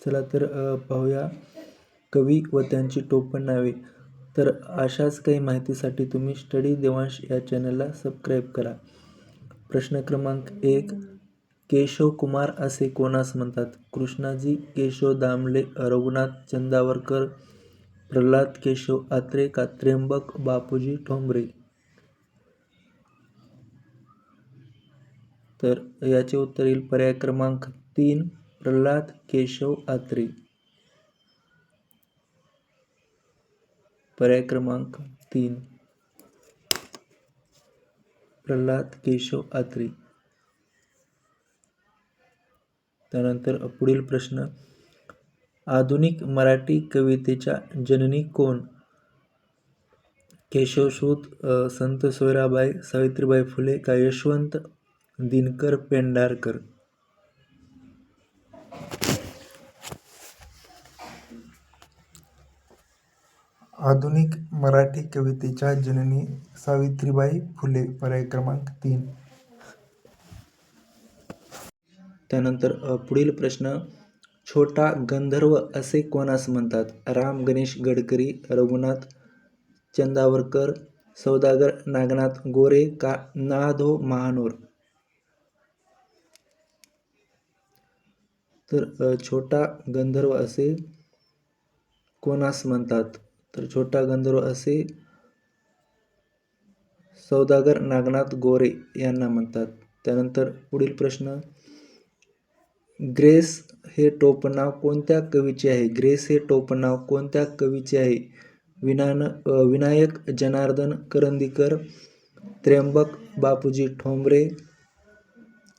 चला तर पाहूया कवी व त्यांची टोपण नावे. तर अशाच काही माहितीसाठी तुम्ही स्टडी देवांश या चॅनलला सबस्क्राईब करा. प्रश्न क्रमांक एक केशव कुमार असे कोणास म्हणतात? कृष्णाजी केशव दामले रघुनाथ चंदावरकर प्रल्हाद केशव आत्रे का त्र्यंबक बापूजी ठोंबरे. तर याचे उत्तर येईल पर्याय क्रमांक तीन प्रल्हाद केशव आत्रे. पर्याय क्रमांक तीन. प्रल्हाद केशव आत्रे. त्यानंतर पुढील प्रश्न. आधुनिक मराठी कवितेच्या जननी कोण? केशवसूत संत सोयराबाई सावित्रीबाई फुले का यशवंत दिनकर पेंढारकर? आधुनिक मराठी कवितेच्या जननी सावित्रीबाई फुले पर्याय क्रमांक तीन. त्यानंतर पुढील प्रश्न. छोटा गंधर्व असे कोणास म्हणतात? राम गणेश गडकरी रघुनाथ चंदावरकर सौदागर नागनाथ गोरे का नाधो महानोर? तर छोटा गंधर्व असे कोणास म्हणतात? तर छोटा गंधर्व असे सौदागर नागनाथ गोरे यांना म्हणतात. त्यानंतर पुढील प्रश्न ग्रेस हे टोपनाव कोणत्या कवीचे आहे? ग्रेस हे टोपनाव कोणत्या कवीचे आहे? विनान विनायक जनार्दन करंदीकर त्र्यंबक बापूजी ठोंबरे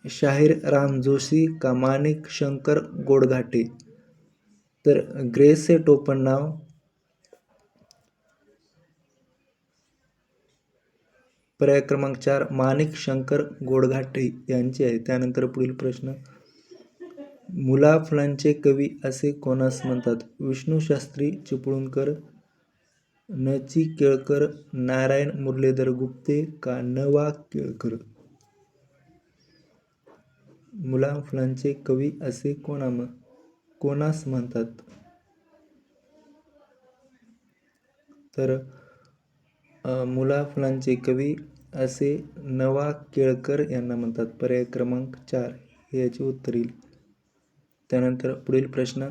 शाहीर राम जोशी का माणिक शंकर गोडघाटे. तर ग्रेस हे टोपणनाव पर्याय क्रमांक चार माणिक शंकर गोडघाटे यांचे आहे. त्यानंतर पुढील प्रश्न मुला फुलांचे कवी असे कोणास म्हणतात? विष्णू शास्त्री चिपळूणकर नची केळकर नारायण मुरलीधर गुप्ते का नवा केळकर? मुला फुलांचे कवी असे कोणा कोणास म्हणतात? तर मुला फुलांचे कवी असे नवा केळकर यांना म्हणतात. पर्याय क्रमांक चार हे याचे उत्तर येईल. त्यानंतर पुढील प्रश्न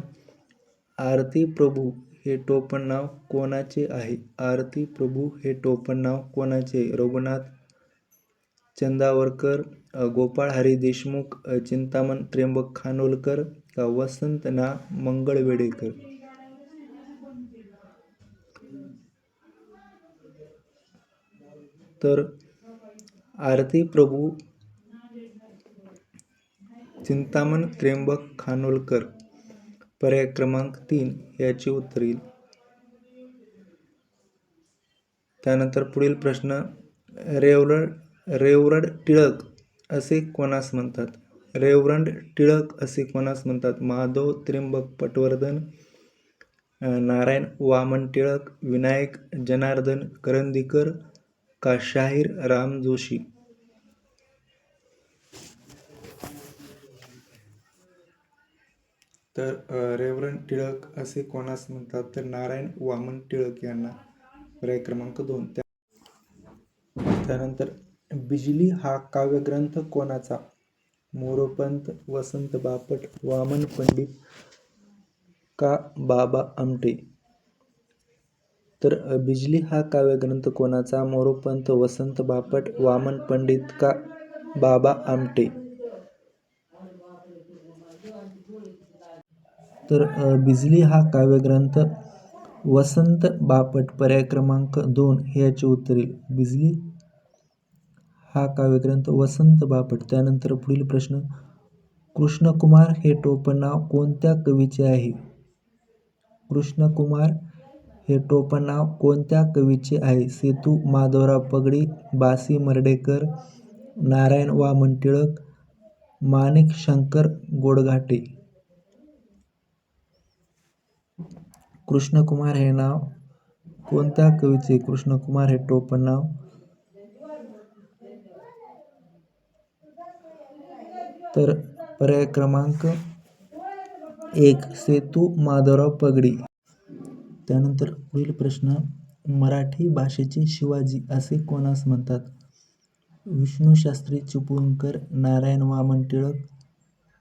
आरती प्रभू हे टोपण नाव कोणाचे आहे? आरती प्रभू हे टोपण नाव कोणाचे रघुनाथ चंदावरकर गोपाळ हरी देशमुख चिंतामण त्र्यंबक खानोलकर का वसंत ना मंगळवेडेकर? तर आरती प्रभू चिंतामण त्र्यंबक खानोलकर. पर्याय क्रमांक तीन याची उत्तर येईल. त्यानंतर पुढील प्रश्न रेवरड रेवरड टिळक असे कोणास म्हणतात? रेवरंड टिळक असे कोणास म्हणतात? माधव त्र्यंबक पटवर्धन नारायण वामन टिळक विनायक जनार्दन करंदीकर का शाहीर राम जोशी? तर रेवरन टिळक असे कोणास म्हणतात? तर नारायण वामन टिळक यांना. पर्याय क्रमांक दोन. त्यानंतर बिजली हा काव्यग्रंथ कोणाचा? मोरोपंत वसंत बापट वामन पंडित का बाबा आमटे? तर बिजली हा काव्यग्रंथ कोणाचा? मोरोपंत वसंत बापट वामन पंडित का? बाबा आमटे. तर बिजली हा काव्यग्रंथ वसंत बापट पर्याय क्रमांक दोन हे याचे उत्तर येईल बिजली हा काव्यग्रंथ वसंत बापट. त्यानंतर पुढील प्रश्न कृष्णकुमार हे टोपण नाव कोणत्या कवीचे आहे? कृष्णकुमार हे टोपण नाव कोणत्या कवीचे आहे? सेतू माधवराव पगडी बासी मर्डेकर नारायण वामन टिळक माणिक शंकर गोडघाटे. कृष्णकुमार हे नाव कोणत्या कवीचे? कृष्णकुमार हे टोपण नाव तर पर्याय क्रमांक एक सेतू माधवराव पगडी. त्यानंतर पुढील प्रश्न मराठी भाषेचे शिवाजी असे कोणास म्हणतात? विष्णूशास्त्री चिपळूणकर नारायण वामन टिळक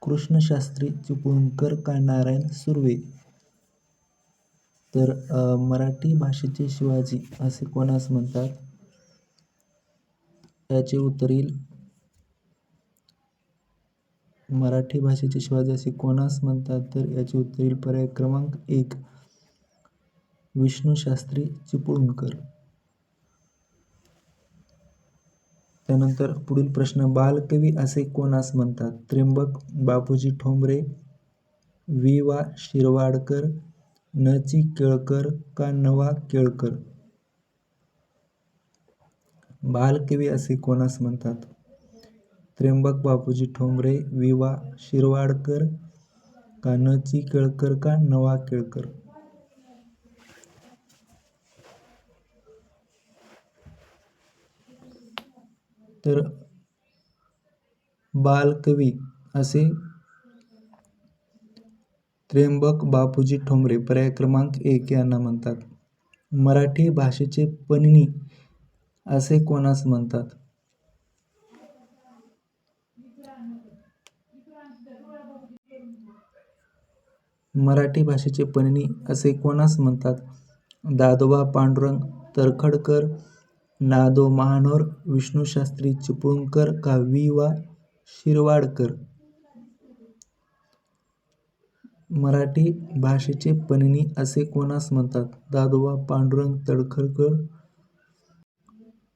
कृष्णशास्त्री चिपळूणकर का नारायण सुर्वे? तर मराठी भाषेचे शिवाजी असे कोणास म्हणतात? याचे उत्तर येईल. मराठी भाषेचे शिवाजी असे कोणास म्हणतात? तर याचे उत्तर येईल पर्याय क्रमांक एक. विष्णूशास्त्री चिपळूणकर. त्यानंतर पुढील प्रश्न बालकवी असे कोणास म्हणतात? त्र्यंबक बापूजी ठोंबरे वि वा शिरवाडकर न ची केळकर का नवा केळकर? बालकवी असे कोणास म्हणतात? त्र्यंबक बापूजी ठोंबरे वि वा शिरवाडकर का न ची केळकर का नवा केळकर? तर बालकवी असे त्र्यंबक बापूजी ठोंबरे पर्याय क्रमांक एक यांना म्हणतात. मराठी भाषेचे पणनी असे कोणास म्हणतात? मराठी भाषेचे पणनी असे कोणास म्हणतात? दादोबा पांडुरंग तरखडकर नादो महानोर विष्णूशास्त्री चिपळूणकर का वि वा शिरवाडकर. मराठी भाषेचे पणनी असे कोणास म्हणतात? दादोबा पांडुरंग तडखरकर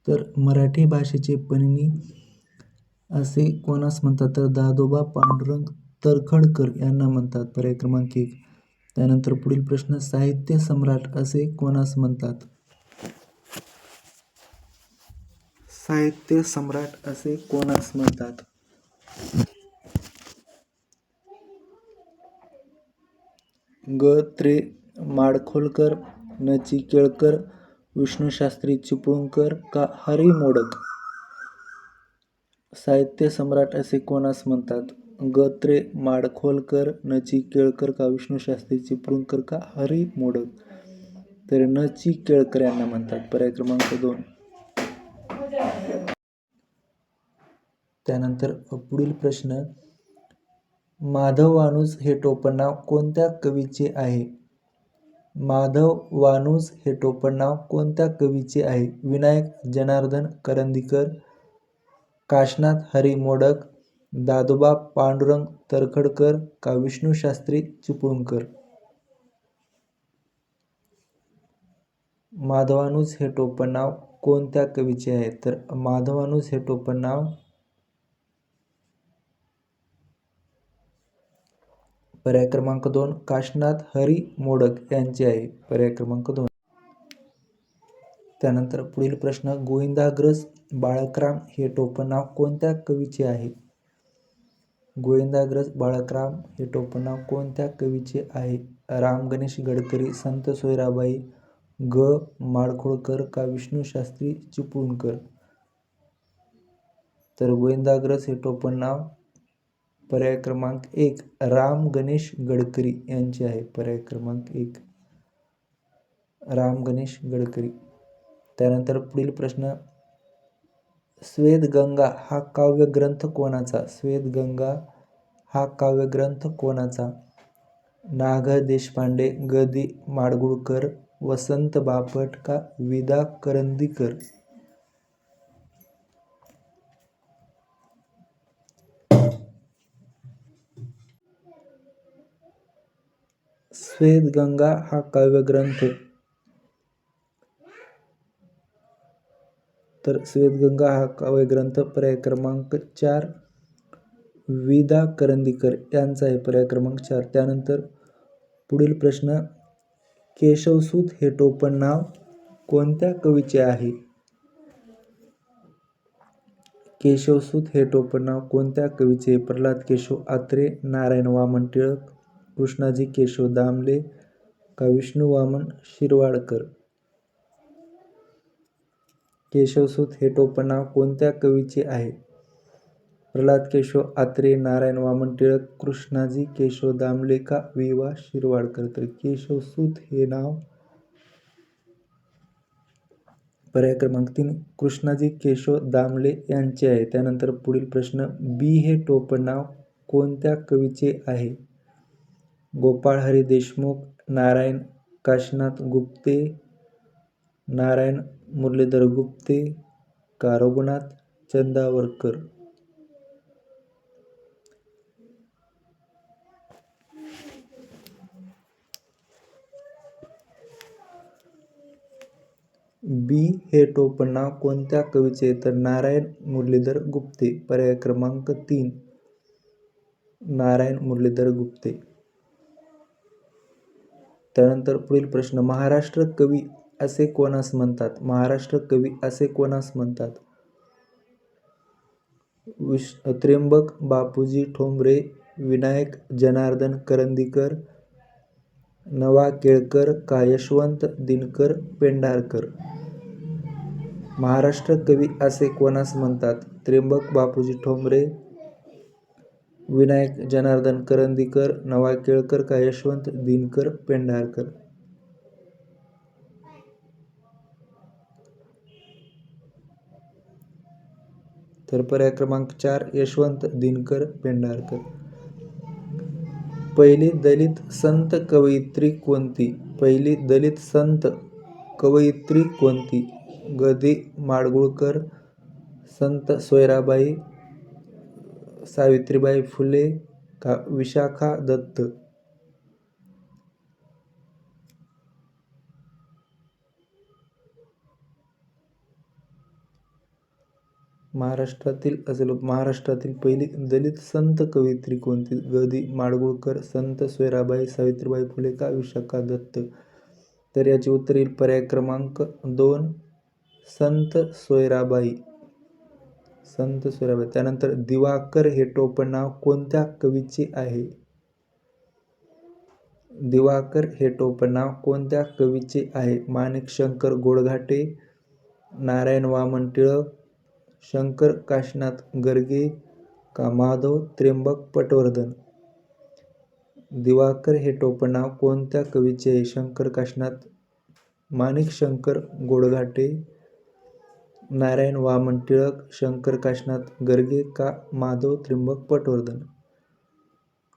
तर मराठी भाषेचे पणनी असे कोणास म्हणतात? तर दादोबा पांडुरंग तरखडकर यांना म्हणतात पर्याय क्रमांक एक. त्यानंतर पुढील प्रश्न साहित्य सम्राट असे कोणास म्हणतात? साहित्य सम्राट असे कोणास म्हणतात? ग. त्रे. माडखोलकर न. ची. केळकर चिपळूणकर का हरी मोडक? साहित्य सम्राट असे कोणास म्हणतात? ग. त्रे. माडखोलकर न. ची. केळकर का विष्णूशास्त्री चिपळूणकर का हरी मोडक? तर न. ची. केळकर यांना म्हणतात. पर्याय क्रमांक दोन. त्यानंतर पुढील प्रश्न माधव वानुज हे टोपणनाव कोणत्या कवीचे आहे? माधव वानुज हे टोपणनाव कोणत्या कवीचे आहे? विनायक जनार्दन करंदीकर काशनाथ हरी मोडक दादोबा पांडुरंग तरखडकर का विष्णू शास्त्री चिपळूणकर? माधवानुज हे टोपणनाव कोणत्या कवीचे आहे? तर माधवानुज हे टोपणनाव पर्याय क्रमांक दोन काशनाथ हरी मोडक यांचे आहे. पर्याय क्रमांक दोन. त्यानंतर पुढील प्रश्न गोविंदाग्रज बाळकराम हे टोपणनाव कोणत्या कवीचे आहे? गोविंदाग्रज बाळकराम हे टोपणनाव कोणत्या कवीचे आहे? राम गणेश गडकरी संत सोयराबाई ग. माडखोळकर का विष्णू शास्त्री चिपळूणकर? तर गोविंदाग्रज हे टोपणनाव पर्याय क्रमांक एक राम गणेश गडकरी यांचे आहे. पर्याय क्रमांक एक राम गणेश गडकरी. त्यानंतर पुढील प्रश्न स्वेदगंगा हा काव्यग्रंथ कोणाचा? स्वेदगंगा हा काव्यग्रंथ कोणाचा? नाग देशपांडे ग दि माडगुळकर वसंत बापट का विदा करंदीकर? श्वेतगंगा हा काव्यग्रंथ तर श्वेतगंगा हा काव्यग्रंथ पर्याय क्रमांक चार. विदा करंदीकर यांचा आहे पर्याय क्रमांक चार. त्यानंतर पुढील प्रश्न केशवसूत हे टोपण नाव कोणत्या कवीचे आहे? केशवसूत हे टोपण नाव कोणत्या कवीचे? प्रल्हाद केशव आत्रे नारायण वामन टिळक कृष्णाजी केशव दामले का विष्णू वामन शिरवाडकर? केशवसूत हे टोपणनाव कोणत्या कवीचे आहे? प्रल्हाद केशव आत्रे नारायण वामन टिळक कृष्णाजी केशव दामले का वि वा शिरवाडकर? तर केशवसूत हे नाव पर्याय क्रमांक तीन कृष्णाजी केशव दामले यांचे आहे. त्यानंतर पुढील प्रश्न बी हे टोपणनाव कोणत्या कवीचे आहे? गोपाळ हरी देशमुख नारायण काशिनाथ गुप्ते नारायण मुरलीधर गुप्ते का रघुनाथ चंदावरकर? बी हे टोपणनाव कोणत्या कवीचे तर नारायण मुरलीधर गुप्ते? पर्याय क्रमांक तीन. नारायण मुरलीधर गुप्ते. त्यानंतर पुढील प्रश्न महाराष्ट्र कवी असे कोणास म्हणतात? महाराष्ट्र कवी असे कोणास म्हणतात? विश त्र्यंबक बापूजी ठोंबरे विनायक जनार्दन करंदीकर नवा केळकर का यशवंत दिनकर पेंढारकर. महाराष्ट्र कवी असे कोणास म्हणतात? त्र्यंबक बापूजी ठोंबरे विनायक जनार्दन करंदीकर नवा केळकर का यशवंत दिनकर पेंढारकर. तर पर्याय क्रमांक चार यशवंत दिनकर पेंढारकर. पहिली दलित संत कवयित्री कोणती? पहिली दलित संत कवयित्री कोणती? गदी माडगुळकर संत सोयराबाई सावित्रीबाई फुले का विशाखा दत्त. महाराष्ट्रातील असेल महाराष्ट्रातील पहिली दलित संत कवयित्री कोणती? गदी माडगुळकर संत सोयराबाई सावित्रीबाई फुले का विशाखा दत्त? तर याचे उत्तर येईल पर्याय क्रमांक दोन संत सोयराबाई. संत सुराबाई त्यानंतर दिवाकर हे टोपणनाव कोणत्या कवीचे आहे? दिवाकर हे टोपणनाव कोणत्या कवीचे आहे? माणिक शंकर गोडघाटे नारायण वामन टिळक शंकर काशनाथ गर्गे का माधव त्र्यंबक पटवर्धन? दिवाकर हे टोपणनाव कोणत्या कवीचे आहे? शंकर काशनाथ माणिक शंकर गोडघाटे नारायण वामन टिळक शंकर काशनाथ गर्गे का माधव त्र्यंबक पटवर्धन?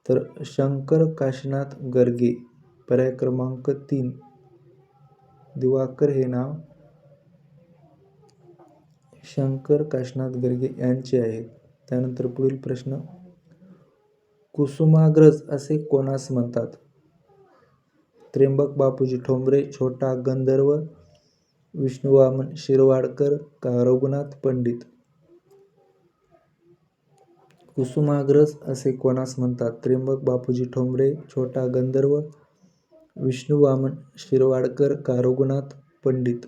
तर शंकर काशीनाथ गर्गे पर्याय क्रमांक तीन. दिवाकर हे नाव शंकर काशनाथ गर्गे यांचे आहेत त्यानंतर पुढील प्रश्न. कुसुमाग्रज असे कोणास म्हणतात? त्र्यंबक बापूजी ठोंबरे छोटा गंधर्व विष्णुवामन शिरवाडकर का रघुनाथ पंडित? कुसुमाग्रज असे कोणास म्हणतात? त्र्यंबक बापूजी ठोंबरे छोटा गंधर्व विष्णुवामन शिरवाडकर का रघुनाथ पंडित?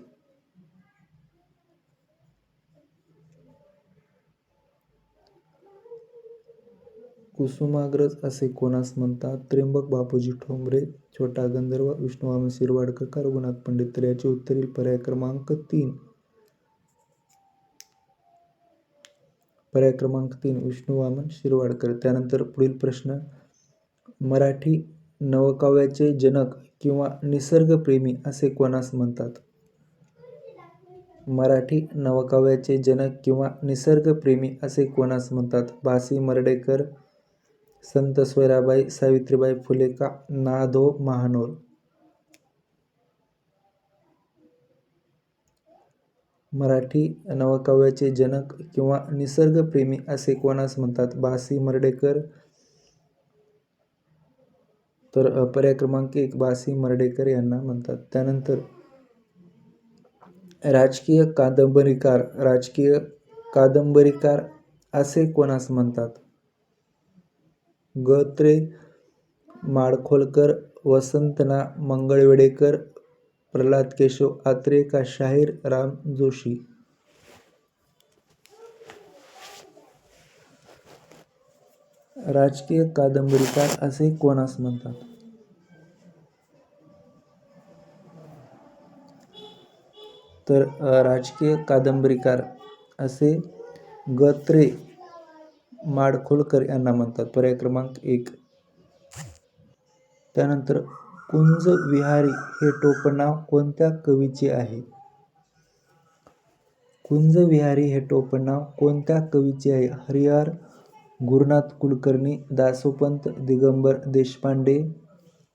कुसुमाग्रज असे कोणास म्हणतात? त्र्यंबक बापूजी ठोंबरे छोटा गंधर्व विष्णुवामन शिरवाडकर का रघुनाथ पंडित तर याचे उत्तरील पर्याय क्रमांक तीन. पर्याय क्रमांक तीन विष्णुवामन शिरवाडकर. त्यानंतर पुढील प्रश्न मराठी नवकाव्याचे जनक किंवा निसर्गप्रेमी असे कोणास म्हणतात? मराठी नवकाव्याचे जनक किंवा निसर्गप्रेमी असे कोणास म्हणतात? भासी मर्डेकर संत सोयराबाई सावित्रीबाई फुले का नाधो महानोर? मराठी नवकाव्याचे जनक किंवा निसर्गप्रेमी असे कोणास म्हणतात? बासी मर्डेकर. तर पर्याय क्रमांक एक बासी मर्डेकर यांना म्हणतात. त्यानंतर राजकीय कादंबरीकार राजकीय कादंबरीकार असे कोणास म्हणतात? गत्रे माडखोलकर वसंतना मंगळवेडेकर प्रल्हाद केशव आत्रे का शाहीर राम जोशी? राजकीय कादंबरीकार असे कोणास म्हणतात? तर राजकीय कादंबरीकार असे गत्रे माडखोलकर यांना म्हणतात. पर्याय क्रमांक एक. त्यानंतर कुंज विहारी हे टोपणनाव कोणत्या कवीचे आहे? कुंज विहारी हे टोपणनाव कोणत्या कवीचे आहे? हरिहर गुरुनाथ कुलकर्णी दासोपंत दिगंबर देशपांडे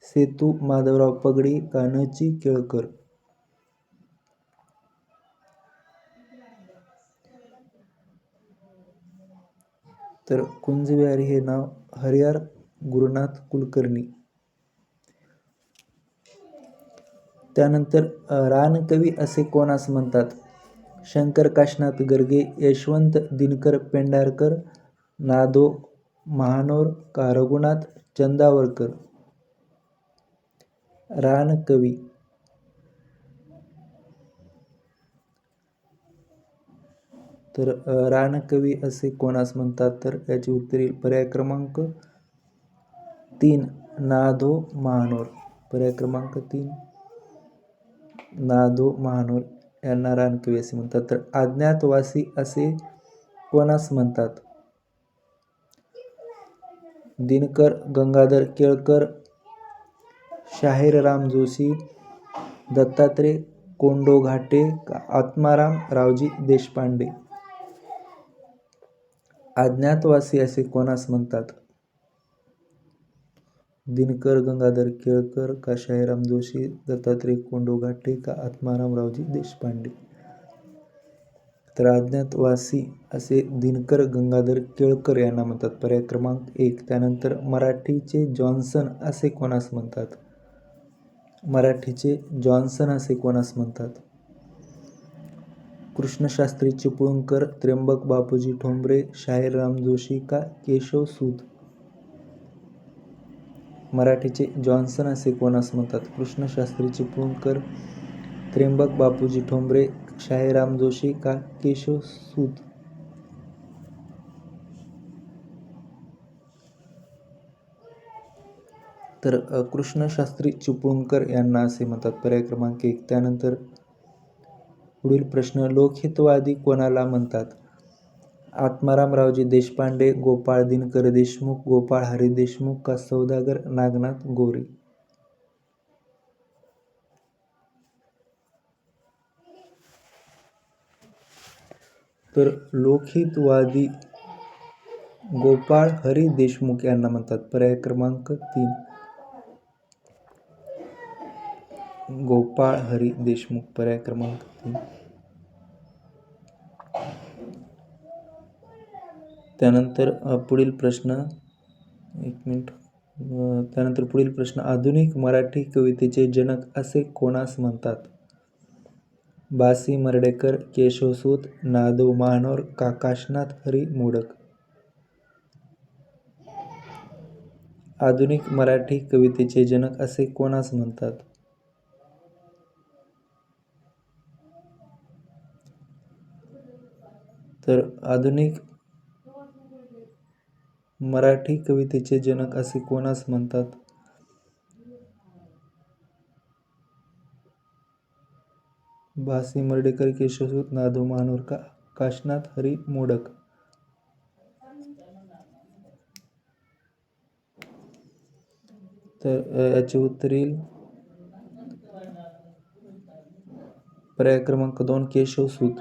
सेतू माधवराव पगडी कान्होजी केळकर. तर कुंजविहारी हे नाव हरिहर गुरुनाथ कुलकर्णी. त्यानंतर रानकवी असे कोणास म्हणतात? शंकर काशनाथ गर्गे यशवंत दिनकर पेंढारकर नादो महानोर का रघुनाथ चंदावरकर रानकवी तर रानकवी असे कोणास म्हणतात? तर याचे उत्तर येईल पर्याय क्रमांक तीन नादो महानोर. पर्याय क्रमांक तीन नादो महानोर यांना रानकवी असे म्हणतात. तर अज्ञातवासी असे कोणास म्हणतात? दिनकर गंगाधर केळकर शाहीर राम जोशी दत्तात्रय कोंडोघाटे आत्माराम रावजी देशपांडे. अज्ञातवासी असे कोणास म्हणतात? दिनकर गंगाधर केळकर का शाहीराम जोशी दत्तात्रय कोंडोघाटे का आत्माराम रावजी देशपांडे? तर अज्ञातवासी असे दिनकर गंगाधर केळकर यांना म्हणतात पर्याय क्रमांक एक. त्यानंतर मराठीचे जॉन्सन असे कोणास म्हणतात? मराठीचे जॉन्सन असे कोणास म्हणतात? कृष्णशास्त्री चिपळूणकर त्र्यंबक बापूजी ठोंबरे शाहीरराम जोशी का केशव सूद मराठीचे जॉन्सन असे कोणास म्हणतात? कृष्णशास्त्री चिपळूणकर त्र्यंबक बापूजी ठोंबरे शाहीराम जोशी का केशव सूद तर कृष्णशास्त्री चिपळूणकर यांना असे म्हणतात. पर्याय क्रमांक एक. त्यानंतर पुढील प्रश्न लोकहितवादी कोणाला म्हणतात? आत्मारामरावजी देशपांडे गोपाळ दिनकर देशमुख गोपाळ हरी देशमुख का सौदागर नागनाथ गोरे? तर लोकहितवादी गोपाळ हरी देशमुख यांना म्हणतात. पर्याय क्रमांक तीन. गोपाळ हरी देशमुख पर्याय क्रमांक तीन. त्यानंतर पुढील प्रश्न एक मिनिट त्यानंतर पुढील प्रश्न आधुनिक मराठी कवितेचे जनक असे कोणास म्हणतात? बासी मर्डेकर केशवसूत नादो महानोर काकाशनाथ हरी मोडक. आधुनिक मराठी कवितेचे जनक असे कोणास म्हणतात? तर आधुनिक मराठी कवितेचे जनक असे कोणास म्हणतात? भासी मर्डेकर केशवसूत नादो महानोर का काशनाथ हरी मोडक. तर याचे उत्तर येईल. पर्याय क्रमांक दोन केशवसूत.